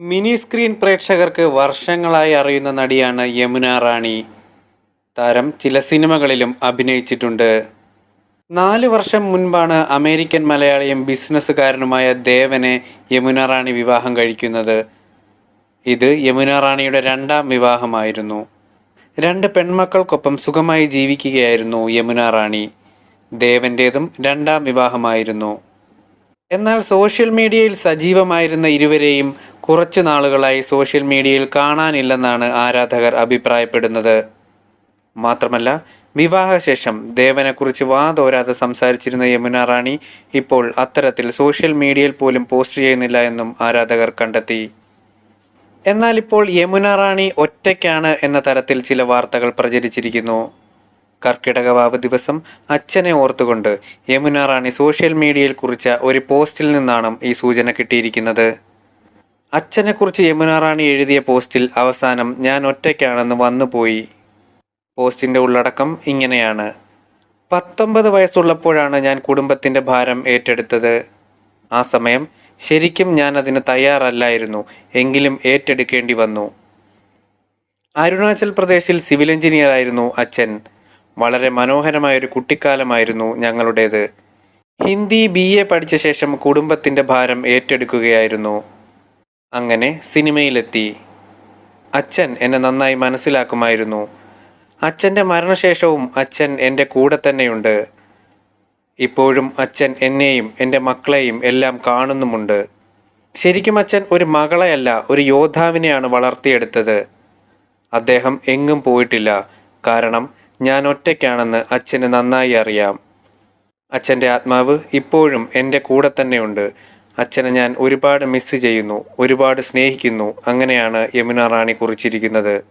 Mini screen പ്രേക്ഷകർക്ക് വർഷങ്ങളായി അറിയുന്ന നടിയാണ് യമുന റാണി. താരം ചില സിനിമകളിലും അഭിനയിച്ചിട്ടുണ്ട്. നാല് വർഷം മുൻപാണ് അമേരിക്കൻ മലയാളിയും ബിസിനസ്സുകാരനുമായ ദേവനെ യമുന റാണി വിവാഹം കഴിക്കുന്നത്. ഇത് യമുന റാണിയുടെ രണ്ടാം വിവാഹമായിരുന്നു. രണ്ട് പെൺമക്കൾക്കൊപ്പം സുഖമായി ജീവിക്കുകയായിരുന്നു യമുന റാണി. ദേവന്റേതും രണ്ടാം വിവാഹമായിരുന്നു. എന്നാൽ സോഷ്യൽ മീഡിയയിൽ സജീവമായിരുന്ന ഇരുവരെയും കുറച്ചു നാളുകളായി സോഷ്യൽ മീഡിയയിൽ കാണാനില്ലെന്നാണ് ആരാധകർ അഭിപ്രായപ്പെടുന്നത്. മാത്രമല്ല വിവാഹശേഷം ദേവനെക്കുറിച്ച് വാതോരാതെ സംസാരിച്ചിരുന്ന യമുന റാണി ഇപ്പോൾ അത്തരത്തിൽ സോഷ്യൽ മീഡിയയിൽ പോലും പോസ്റ്റ് ചെയ്യുന്നില്ല എന്നും ആരാധകർ കണ്ടെത്തി. എന്നാൽ ഇപ്പോൾ യമുന റാണി ഒറ്റയ്ക്കാണ് എന്ന തരത്തിൽ ചില വാർത്തകൾ പ്രചരിച്ചിരിക്കുന്നു. കർക്കിടക വാവ് ദിവസം അച്ഛനെ ഓർത്തുകൊണ്ട് യമുന റാണി സോഷ്യൽ മീഡിയയിൽ കുറിച്ച ഒരു പോസ്റ്റിൽ നിന്നാണ് ഈ സൂചന കിട്ടിയിരിക്കുന്നത്. അച്ഛനെക്കുറിച്ച് യമുന റാണി എഴുതിയ പോസ്റ്റിൽ അവസാനം ഞാൻ ഒറ്റയ്ക്കാണെന്ന് വന്നുപോയി. പോസ്റ്റിന്റെ ഉള്ളടക്കം ഇങ്ങനെയാണ്. പത്തൊമ്പത് വയസ്സുള്ളപ്പോഴാണ് ഞാൻ കുടുംബത്തിന്റെ ഭാരം ഏറ്റെടുത്തത്. ആ സമയം ശരിക്കും ഞാൻ അതിന് തയ്യാറല്ലായിരുന്നു എങ്കിലും ഏറ്റെടുക്കേണ്ടി വന്നു. അരുണാചൽ പ്രദേശിൽ സിവിൽ എഞ്ചിനീയർ ആയിരുന്നു അച്ഛൻ. വളരെ മനോഹരമായൊരു കുട്ടിക്കാലമായിരുന്നു ഞങ്ങളുടേത്. ഹിന്ദി ബി എ പഠിച്ച ശേഷം കുടുംബത്തിന്റെ ഭാരം ഏറ്റെടുക്കുകയായിരുന്നു. അങ്ങനെ സിനിമയിലെത്തി. അച്ഛൻ എന്നെ നന്നായി മനസ്സിലാക്കുമായിരുന്നു. അച്ഛന്റെ മരണശേഷവും അച്ഛൻ എന്റെ കൂടെ തന്നെയുണ്ട്. ഇപ്പോഴും അച്ഛൻ എന്നെയും എന്റെ മക്കളെയും എല്ലാം കാണുന്നുമുണ്ട്. ശരിക്കും അച്ഛൻ ഒരു മകളെയല്ല ഒരു യോദ്ധാവിനെയാണ് വളർത്തിയെടുത്തത്. അദ്ദേഹം എങ്ങും പോയിട്ടില്ല. കാരണം ഞാൻ ഒറ്റയ്ക്കാണെന്ന് അച്ഛന് നന്നായി അറിയാം. അച്ഛന്റെ ആത്മാവ് ഇപ്പോഴും എന്റെ കൂടെ തന്നെയുണ്ട് അച്ഛനെ ഞാൻ ഒരുപാട് മിസ് ചെയ്യുന്നു ഒരുപാട് സ്നേഹിക്കുന്നു. അങ്ങനെയാണ് യമുന റാണി കുറിച്ചിരിക്കുന്നത്.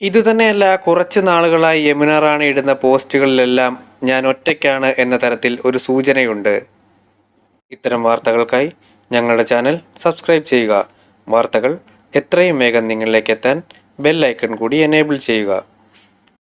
ഇതുതന്നെയല്ല കുറച്ച് നാളുകളായി യമുന റാണി ഇടുന്ന പോസ്റ്റുകളിലെല്ലാം ഞാൻ ഒറ്റയ്ക്കാണ് എന്ന തരത്തിൽ ഒരു സൂചനയുണ്ട്. ഇത്തരം വാർത്തകൾക്കായി ഞങ്ങളുടെ ചാനൽ സബ്സ്ക്രൈബ് ചെയ്യുക. വാർത്തകൾ എത്രയും വേഗം നിങ്ങളിലേക്ക് എത്താൻ ബെൽ ഐക്കൺ കൂടി എനേബിൾ ചെയ്യുക.